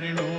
அருளும்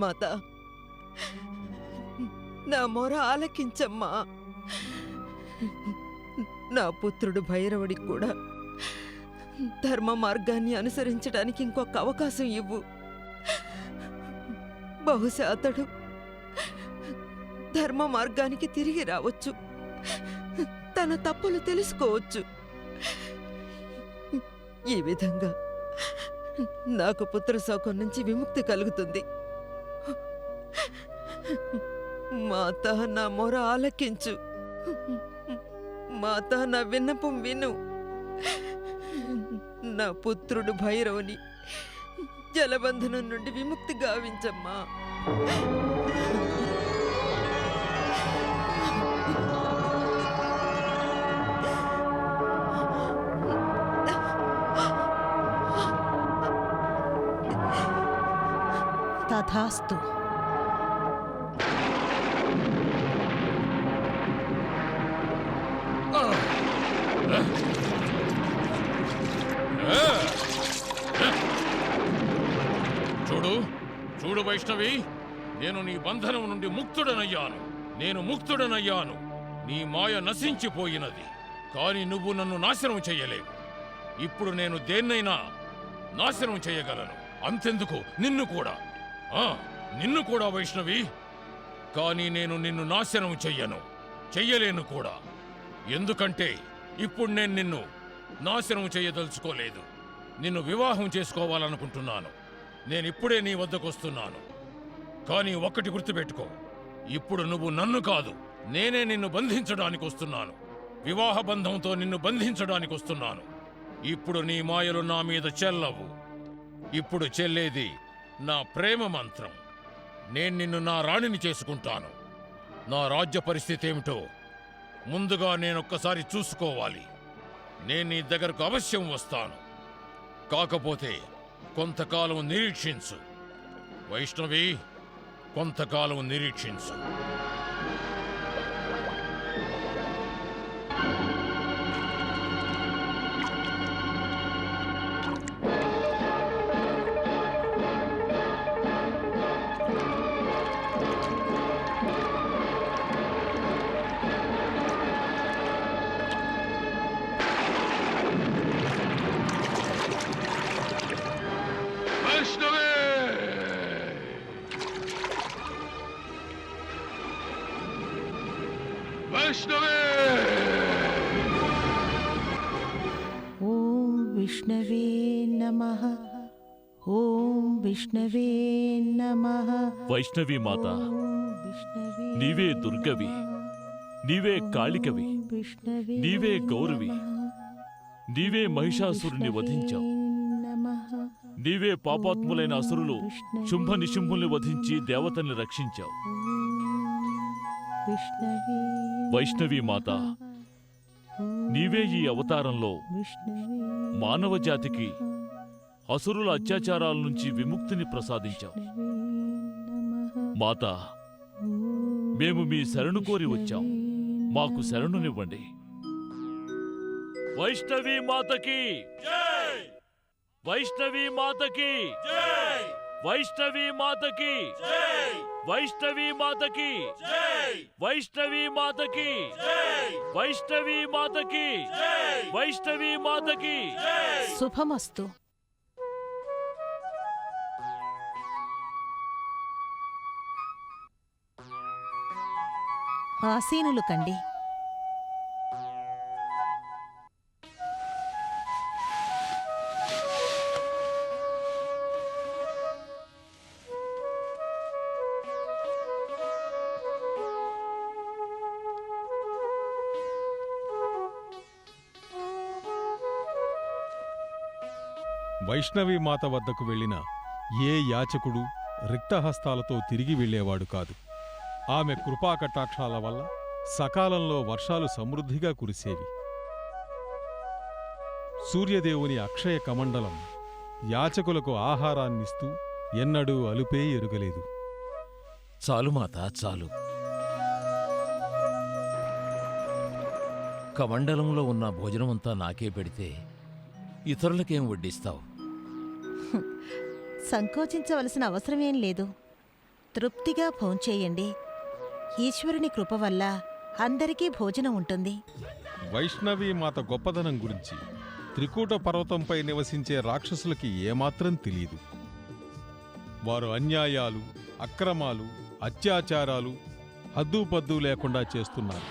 మాత. నా మొర ఆలకించమ్మా. నా పుత్రుడు భైరవుడికి కూడా ధర్మ మార్గాన్ని అనుసరించడానికి ఇంకొక అవకాశం ఇవ్వు. బహుశా అతడు ధర్మ మార్గానికి తిరిగి రావచ్చు. తన తప్పులు తెలుసుకోవచ్చు. ఈ విధంగా నాకు పుత్ర శోకం నుంచి విముక్తి కలుగుతుంది. మాత నా మొర ఆలకించు. మాత నా విన్నపం విను. నా పుత్రుడు భైరవుని జలబంధనం నుండి విముక్తి గావించమ్మా. తథాస్తు. చూడు వైష్ణవి నేను నీ బంధనం నుండి ముక్తుడనయ్యాను. నేను ముక్తుడనయ్యాను. నీ మాయ నశించిపోయినది. కాని నువ్వు నన్ను నాశనం చెయ్యలేవు ఇప్పుడు నేను దేన్నైనా నాశనం చేయగలను. అంతెందుకు? నిన్ను కూడా. ఆ నిన్ను కూడా వైష్ణవి. కానీ నేను నిన్ను నాశనం చెయ్యను. చెయ్యలేను కూడా. ఎందుకంటే ఇప్పుడు నేను నిన్ను నాశనం చేయదలుచుకోలేదు. నిన్ను వివాహం చేసుకోవాలనుకుంటున్నాను. నేనిప్పుడే నీ వద్దకు వస్తున్నాను. కానీ ఒక్కటి గుర్తుపెట్టుకో ఇప్పుడు నువ్వు నన్ను కాదు నేనే నిన్ను బంధించడానికి వస్తున్నాను. వివాహ బంధంతో నిన్ను బంధించడానికి వస్తున్నాను. ఇప్పుడు నీ మాయలు నా మీద చెల్లవు. ఇప్పుడు చెల్లేది నా ప్రేమ మంత్రం. నేను నిన్ను నా రాణిని చేసుకుంటాను. నా రాజ్య పరిస్థితి ఏమిటో ముందుగా నేనొక్కసారి చూసుకోవాలి. నేను నీ దగ్గరకు అవశ్యం వస్తాను. కాకపోతే కొంతకాలం నిరీక్షించు. వైష్ణవి కొంతకాలం నిరీక్షించు. వైష్ణవి! ఓం విష్ణవే నమ ఓం విష్ణవే నమ. వైష్ణవి మాత విష్ణవే నీవే దుర్గవి నీవే కాళికవి విష్ణవే నీవే గౌరవి నీవే మహిషాసురుని వధించావు. నమః. నీవే పాపాత్ములైన అసురులు శుంభ నిశుంభుల్ని వధించి దేవతల్ని రక్షించావు. వైష్ణవి మాత నీవే ఈ అవతారంలో మానవ జాతికి అసురుల అత్యాచారాల నుంచి విముక్తిని ప్రసాదించావు. మాత మేము మీ శరణు కోరి వచ్చాం. మాకు శరణునివ్వండి. వైష్ణవి మాతకి వైష్ణవి మాతకి వైష్ణవి మాతకి. వైష్ణవి మాతకి. వైష్ణవి మాతకి. వైష్ణవి మాతకి. వైష్ణవి మాతకి. శుభమస్తు. ఆసీనులు కండి. వైష్ణవి మాత వద్దకు వెళ్ళిన ఏ యాచకుడు రిక్తహస్తాలతో తిరిగి వెళ్ళేవాడు కాదు. ఆమె కృపాకటాక్షాల వల్ల సకాలంలో వర్షాలు సమృద్ధిగా కురిసేవి. సూర్యదేవుని అక్షయ కమండలం యాచకులకు ఆహారాన్నిస్తూ ఎన్నడూ అలుపే ఎరుగలేదు. చాలు మాత చాలు. కమండలంలో ఉన్న భోజనమంతా నాకే పెడితే ఇతరులకేం వడ్డిస్తావు? సంకోచించవలసిన అవసరమేం లేదు. తృప్తిగా భోంచేయండి ఈశ్వరుని కృప వల్ల అందరికీ భోజనం ఉంటుంది. వైష్ణవి మాత గొప్పదనం గురించి త్రికూట పర్వతంపై నివసించే రాక్షసులకి ఏమాత్రం తెలియదు వారు అన్యాయాలు అక్రమాలు అత్యాచారాలు హద్దుపద్దు లేకుండా చేస్తున్నారు.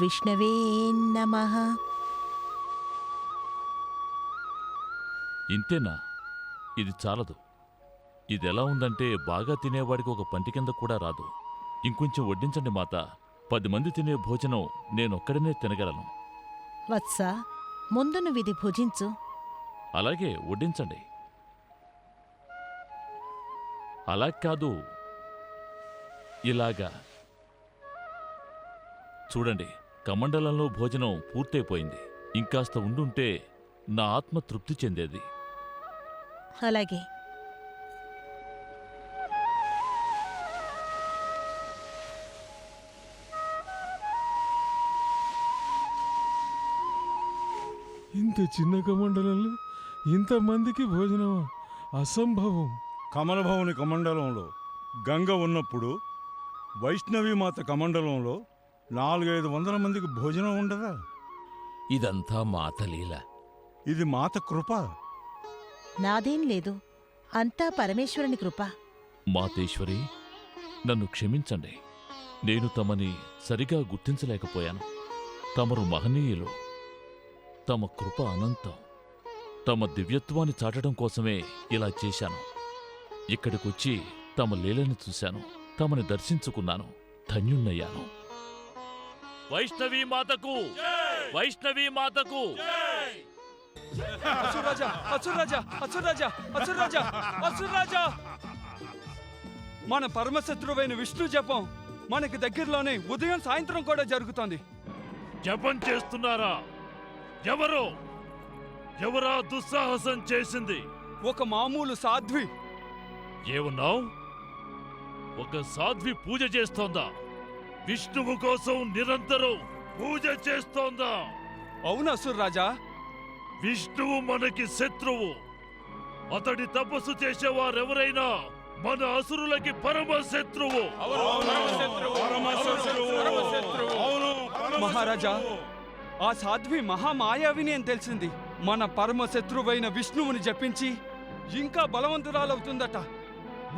విష్ణవే నమః. ఇంతేనా? ఇది చాలదు. ఇది ఎలా ఉందంటే బాగా తినేవాడికి ఒక పంటి కింద కూడా రాదు. ఇంకొంచెం వడ్డించండి మాత. పది మంది తినే భోజనం నేనొక్కడనే తినగలను. వత్స ముందు నువ్విది భుజించు. అలాగే వడ్డించండి. అలా కాదు. ఇలాగా. చూడండి. కమండలంలో భోజనం పూర్తయిపోయింది. ఇంకాస్త ఉండుంటే నా ఆత్మ తృప్తి చెందేది. అలాగే. ఇంత చిన్న కమండలంలో ఇంతమందికి భోజనమా అసంభవం. కమలభవని కమండలంలో గంగ ఉన్నప్పుడు వైష్ణవి మాత కమండలంలో నాలుగైదు వందల మందికి భోజనం ఉండదా? ఇదంతా మాత లీల ఇది మాత కృప. నాదేం లేదు. అంతా పరమేశ్వరుని కృప. మాతేశ్వరి నన్ను క్షమించండి. నేను తమని సరిగా గుర్తించలేకపోయాను. తమరు మహనీయులు. తమ కృప అనంతం. తమ దివ్యత్వాన్ని చాటడం కోసమే ఇలా చేశాను. ఇక్కడికొచ్చి తమ లీలని చూశాను. తమని దర్శించుకున్నాను. ధన్యున్నయ్యాను వైష్ణవీ మాతకు. వైష్ణవీ మాతకు. మన పరమశత్రువైన విష్ణు జపం మనకి దగ్గరలోనే ఉదయం సాయంత్రం కూడా జరుగుతోంది. జపం చేస్తున్నారా? ఎవరు? ఎవరా దుస్సాహసం చేసింది? ఒక మామూలు సాధ్వి. ఏమన్నావు? ఒక సాధ్వి పూజ చేస్తోందా? విష్ణువు కోసం నిరంతరం పూజ చేస్తోందా? అవును అసురాజా విష్ణువు మనకి శత్రువు. అతడి తపస్సు చేసేవారెవరైనా మన అసురులకి పరమ శత్రువు. అవును మహారాజా ఆ సాధ్వి మహామాయావిని అని తెలిసింది. మన పరమ శత్రువైన విష్ణువుని జపించి ఇంకా బలవంతురాలవుతుందట.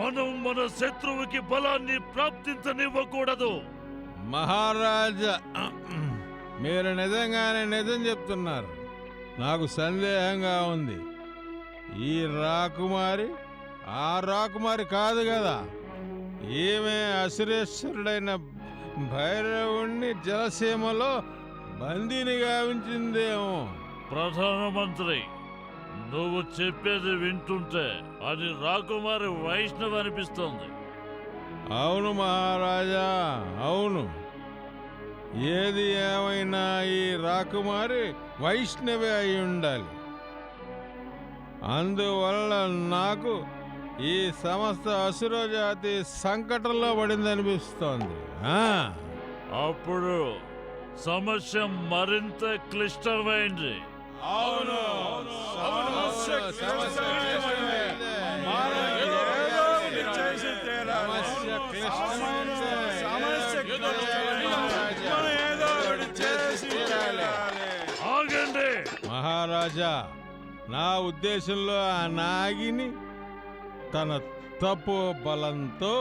మనం మన శత్రువుకి బలాన్ని ప్రాప్తించనివ్వకూడదు. మహారాజా మీరు నిజంగానే నిజం చెప్తున్నారు. నాకు సందేహంగా ఉంది. ఈ రాకుమారి ఆ రాకుమారి కాదు కదా. ఈమె అసురేశ్వరుడైన భైరవుణ్ణి జలసీమలో బందీని గావించిందేమో ప్రధానమంత్రి నువ్వు చెప్పేది వింటుంటే అది రాకుమారి వైష్ణవ్ అనిపిస్తోంది. అవును మహారాజా అవును. ఏది ఏమైనా ఈ రాకుమారి వైష్ణవి అయి ఉండాలి. అందువల్ల నాకు ఈ సమస్త అసురజాతి సంకటంలో పడిందనిపిస్తోంది. ఆ, అప్పుడు సమస్య మరింత క్లిష్టమైంది. అవును. సమస్య మహారాజా నా ఉద్దేశంలో ఆ నాగిని తన తపో బలంతో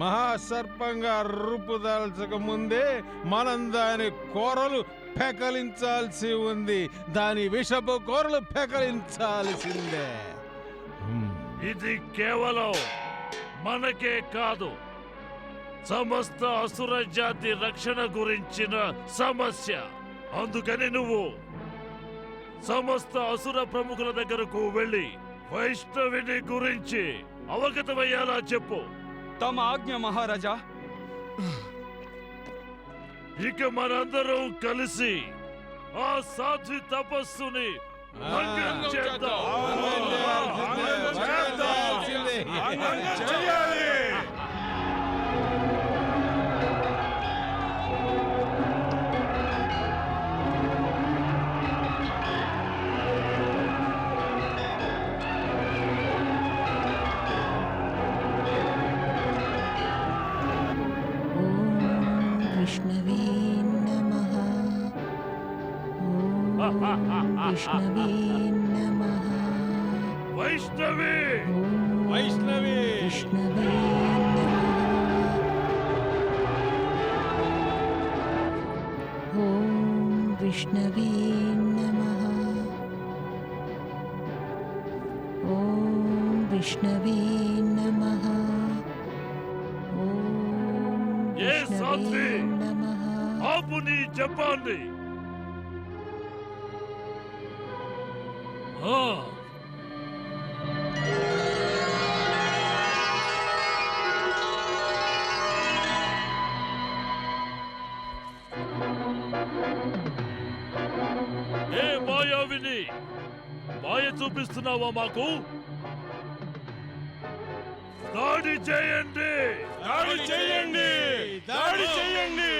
మహాసర్పంగా రూపుదాల్చక ముందే మనం దాని కూరలు పెకలించాల్సి ఉంది. దాని విషపు కూరలు పెకలించాల్సిందే ఇది కేవలం మనకే కాదు సమస్త అసుర జాతి రక్షణ గురించిన సమస్య. అందుకని నువ్వు సమస్త అసుర ప్రముఖుల దగ్గరకు వెళ్ళి వైష్ణవిని గురించి అవగతమయ్యేలా చెప్పు తమ ఆజ్ఞ మహారాజా ఇక మనందరం కలిసి ఆ సాధ్వి తపస్సుని భంగం చేద్దాం. చేయాలి ఓం విష్ణవే నమః ఓం విష్ణవే నమః వైష్ణవి ఓం వైష్ణవి విష్ణవే నమః ఓం విష్ణవే నమః ఓం ఆ, ఏ మాయావిని? మాయ చూపిస్తున్నావా మాకు? దాడి చేయండి. దాడి చేయండి. దాడి చేయండి.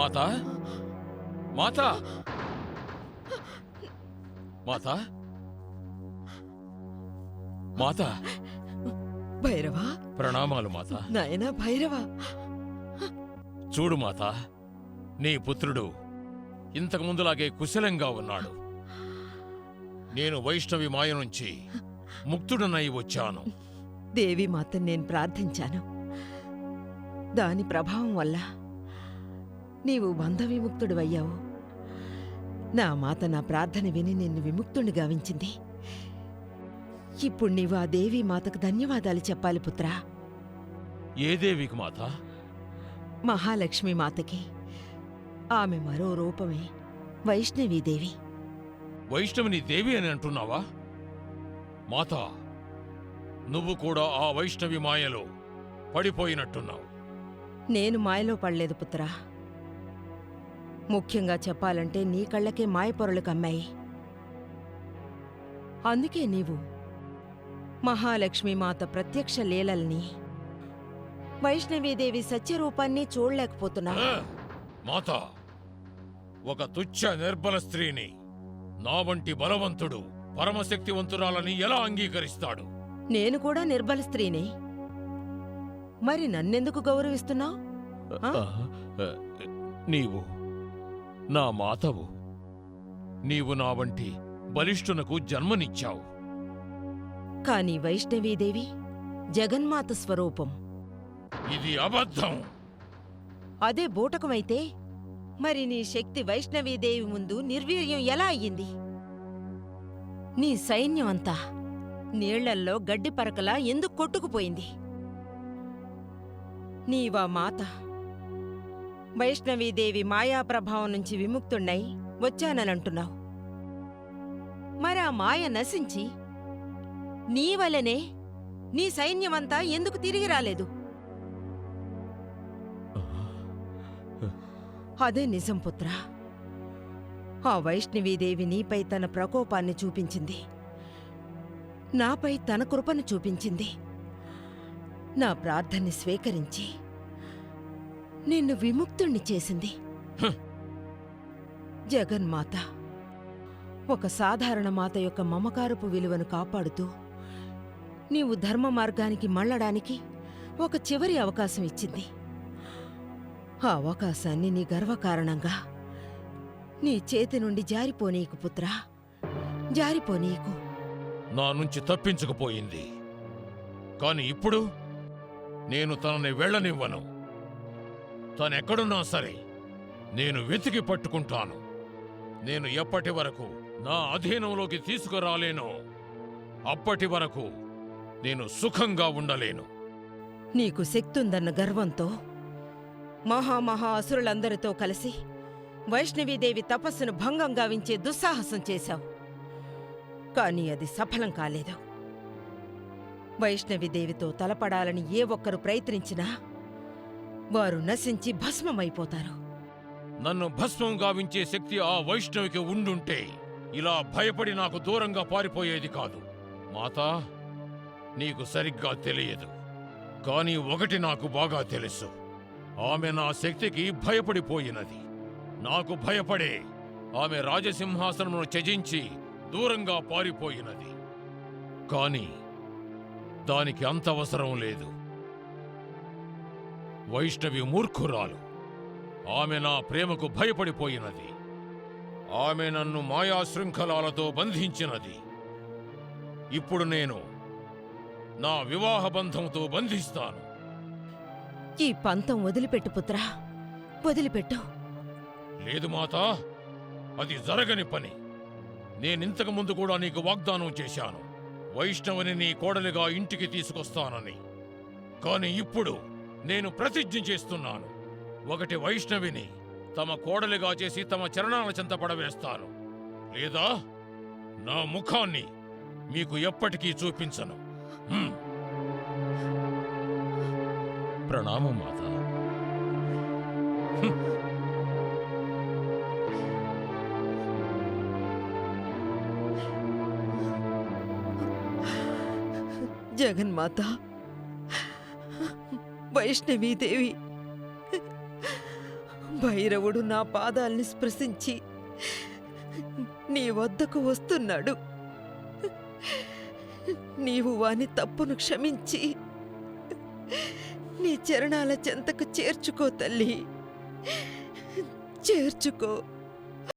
మాత? మాత? మాత? మాత? భైరవా? ప్రణామాలు మాత. నాయనా భైరవా. చూడు మాత. నీ పుత్రుడు ఇంతకు ముందులాగే కుశలంగా ఉన్నాడు. నేను వైష్ణవి మాయ నుంచి ముక్తుడనై వచ్చాను. దేవి మాతను నేను ప్రార్థించాను. దాని ప్రభావం వల్ల నీవు బంధ విముక్తుడివయ్యావు నా మాత నా ప్రార్థన విని నిన్ను విముక్తుని గావించింది. ఇప్పుడు నీవు ఆ దేవి మాతకు ధన్యవాదాలు చెప్పాలి పుత్రా. ఏ దేవికి మాత? మహాలక్ష్మి మాతకి. ఆమె మరో రూపమే వైష్ణవీదేవి వైష్ణవిని దేవి అని అంటున్నావా? మాత నువ్వు కూడా ఆ వైష్ణవి మాయలో పడిపోయినట్టున్నావు. నేను మాయలో పడలేదు పుత్రా. ముఖ్యంగా చెప్పాలంటే నీ కళ్ళకే మాయపొరలు కమ్మాయి. అందుకే నీవు మహాలక్ష్మి మాత ప్రత్యక్ష లీలల్ని వైష్ణవీదేవి సత్యరూపాన్ని చూడలేకపోతున్నావు. ఆ! మాత ఒక తుచ్చ నిర్బల స్త్రీని నా వంటి బలవంతుడు పరమశక్తివంతురాలని ఎలా అంగీకరిస్తాడు? నేను కూడా నిర్బల స్త్రీని. మరి నన్నెందుకు గౌరవిస్తున్నావు? నీవు నా మాతవు నీవు నా వంటి బలిష్ఠునకు జన్మనిచ్చావు. కాని వైష్ణవీదేవి జగన్మాత స్వరూపం. ఇది అబద్ధం. అదే బూటకమైతే మరి నీ శక్తి వైష్ణవీదేవి ముందు నిర్వీర్యం ఎలా అయ్యింది? నీ సైన్యం అంతా నీళ్ళల్లో గడ్డి పరకలా ఎందుకు కొట్టుకుపోయింది? నీవా మాత వైష్ణవీదేవి మాయాప్రభావం నుంచి విముక్తుణ్ణై వచ్చాననంటున్నావు. మరి ఆ మాయ నశించి నీ వలనే నీ సైన్యమంతా ఎందుకు తిరిగి రాలేదు? అదే నిజం పుత్ర. ఆ వైష్ణవీదేవి నీపై తన ప్రకోపాన్ని చూపించింది. నాపై తన కృపను చూపించింది. నా ప్రార్థన్ని స్వీకరించి నిన్ను విముక్తుణ్ణి చేసింది. జగన్మాత ఒక సాధారణ మాత యొక్క మమకారపు విలువను కాపాడుతూ నీవు ధర్మ మార్గానికి మళ్ళడానికి ఒక చివరి అవకాశం ఇచ్చింది. ఆ అవకాశాన్ని నీ గర్వకారణంగా నీ చేతి నుండి జారిపోనీకు పుత్రా జారిపోనీకు. నా నుంచి తప్పించుకుపోయింది. కాని ఇప్పుడు నేను తనని వెళ్ళనివ్వను. తనెక్కడున్నా సరే నేను వెతికి పట్టుకుంటాను. నేను ఎప్పటి వరకు నా అధీనంలోకి తీసుకురాలేనో అప్పటి వరకు నేను సుఖంగా ఉండలేను. నీకు శక్తుందన్న గర్వంతో మహామహా అసురులందరితో కలిసి వైష్ణవీదేవి తపస్సును భంగం గావించే దుస్సాహసం చేశావు. కానీ అది సఫలం కాలేదు. వైష్ణవీదేవితో తలపడాలని ఏ ఒక్కరు ప్రయత్నించినా వారు నశించి భస్మమైపోతారు. నన్ను భస్మం గావించే శక్తి ఆ వైష్ణవికి ఉండుంటే ఇలా భయపడి నాకు దూరంగా పారిపోయేది కాదు. మాతా నీకు సరిగ్గా తెలియదు. కానీ ఒకటి నాకు బాగా తెలుసు. ఆమె నా శక్తికి భయపడిపోయినది. నాకు భయపడే ఆమె రాజసింహాసనమును త్యజించి దూరంగా పారిపోయినది. కాని దానికి అంత అవసరం లేదు. వైష్ణవి మూర్ఖురాలు. ఆమె నా ప్రేమకు భయపడిపోయినది. ఆమె నన్ను మాయా శృంఖలాలతో బంధించినది. ఇప్పుడు నేను నా వివాహ బంధంతో బంధిస్తాను. ఈ పంతం వదిలిపెట్టు పుత్రా. వదిలిపెట్టు. లేదు మాతా అది జరగని పని. నేనింతకు ముందు కూడా నీకు వాగ్దానం చేశాను. వైష్ణవుని నీ కోడలిగా ఇంటికి తీసుకొస్తానని. కాని ఇప్పుడు నేను ప్రతిజ్ఞ చేస్తున్నాను. ఒకటి వైష్ణవిని తమ కోడలిగా చేసి తమ చరణాల చెంత పడవేస్తాను. లేదా నా ముఖాన్ని మీకు ఎప్పటికీ చూపించను. ప్రణామం మాత. జగన్మాత వైష్ణవీదేవి భైరవుడు నా పాదాల్ని స్పృశించి నీ వద్దకు వస్తున్నాడు. నీవు వాని తప్పును క్షమించి నీ చరణాల చెంతకు చేర్చుకో తల్లి. చేర్చుకో.